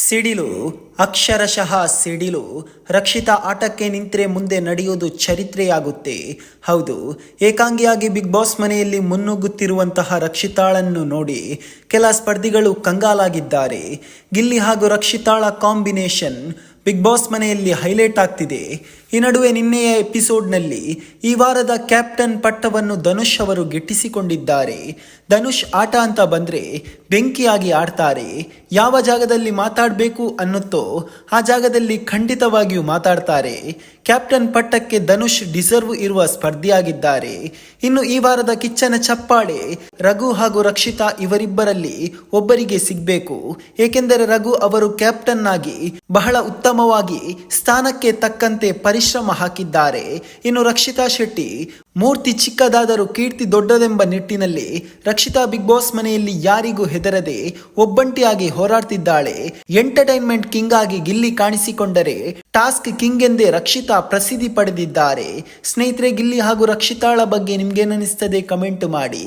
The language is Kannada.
ಸಿಡಿಲು, ಅಕ್ಷರಶಃ ಸಿಡಿಲು, ರಕ್ಷಿತಾ ಆಟಕ್ಕೆ ನಿಂತರೆ ಮುಂದೆ ನಡೆಯೋದು ಚರಿತ್ರೆಯಾಗುತ್ತೆ. ಹೌದು, ಏಕಾಂಗಿಯಾಗಿ ಬಿಗ್ ಬಾಸ್ ಮನೆಯಲ್ಲಿ ಮುನ್ನುಗ್ಗುತ್ತಿರುವಂತಹ ರಕ್ಷಿತಾಳನ್ನು ನೋಡಿ ಕೆಲ ಸ್ಪರ್ಧಿಗಳು ಕಂಗಾಲಾಗಿದ್ದಾರೆ. ಗಿಲ್ಲಿ ಹಾಗೂ ರಕ್ಷಿತಾಳ ಕಾಂಬಿನೇಷನ್ ಬಿಗ್ ಬಾಸ್ ಮನೆಯಲ್ಲಿ ಹೈಲೈಟ್ ಆಗ್ತಿದೆ. ಈ ನಡುವೆ ನಿನ್ನೆಯ ಎಪಿಸೋಡ್ನಲ್ಲಿ ಈ ವಾರದ ಕ್ಯಾಪ್ಟನ್ ಪಟ್ಟವನ್ನು ಧನುಷ್ ಅವರು ಗಿಟ್ಟಿಸಿಕೊಂಡಿದ್ದಾರೆ. ಧನುಷ್ ಆಟ ಅಂತ ಬಂದ್ರೆ ಬೆಂಕಿಯಾಗಿ ಆಡ್ತಾರೆ. ಯಾವ ಜಾಗದಲ್ಲಿ ಮಾತಾಡಬೇಕು ಅನ್ನುತ್ತೋ ಆ ಜಾಗದಲ್ಲಿ ಖಂಡಿತವಾಗಿಯೂ ಮಾತಾಡ್ತಾರೆ. ಕ್ಯಾಪ್ಟನ್ ಪಟ್ಟಕ್ಕೆ ಧನುಷ್ ಡಿಸರ್ವ್ ಇರುವ ಸ್ಪರ್ಧಿಯಾಗಿದ್ದಾರೆ. ಇನ್ನು ಈ ವಾರದ ಕಿಚ್ಚನ ಚಪ್ಪಾಳೆ ರಘು ಹಾಗೂ ರಕ್ಷಿತಾ ಇವರಿಬ್ಬರಲ್ಲಿ ಒಬ್ಬರಿಗೆ ಸಿಗಬೇಕು. ಏಕೆಂದರೆ ರಘು ಅವರು ಕ್ಯಾಪ್ಟನ್ ಆಗಿ ಬಹಳ ಉತ್ತಮವಾಗಿ ಸ್ಥಾನಕ್ಕೆ ತಕ್ಕಂತೆ ಪರಿಶ್ರಮ ಹಾಕಿದ್ದಾರೆ. ಇನ್ನು ರಕ್ಷಿತಾ ಶೆಟ್ಟಿ, ಮೂರ್ತಿ ಚಿಕ್ಕದಾದರೂ ಕೀರ್ತಿ ದೊಡ್ಡದೆಂಬ ನಿಟ್ಟಿನಲ್ಲಿ ರಕ್ಷಿತಾ ಬಿಗ್ ಬಾಸ್ ಮನೆಯಲ್ಲಿ ಯಾರಿಗೂ ಹೆದರದೆ ಒಬ್ಬಂಟಿಯಾಗಿ ಹೋರಾಡ್ತಿದ್ದಾಳೆ. ಎಂಟರ್ಟೈನ್ಮೆಂಟ್ ಕಿಂಗ್ ಆಗಿ ಗಿಲ್ಲಿ ಕಾಣಿಸಿಕೊಂಡರೆ ಟಾಸ್ಕ್ ಕಿಂಗ್ ಎಂದೇ ರಕ್ಷಿತಾ ಪ್ರಸಿದ್ಧಿ ಪಡೆದಿದ್ದಾರೆ. ಸ್ನೇಹಿತರೆ, ಗಿಲ್ಲಿ ಹಾಗೂ ರಕ್ಷಿತಾಳ ಬಗ್ಗೆ ನಿಮ್ಗೇನಿಸ್ತದೆ ಕಮೆಂಟ್ ಮಾಡಿ.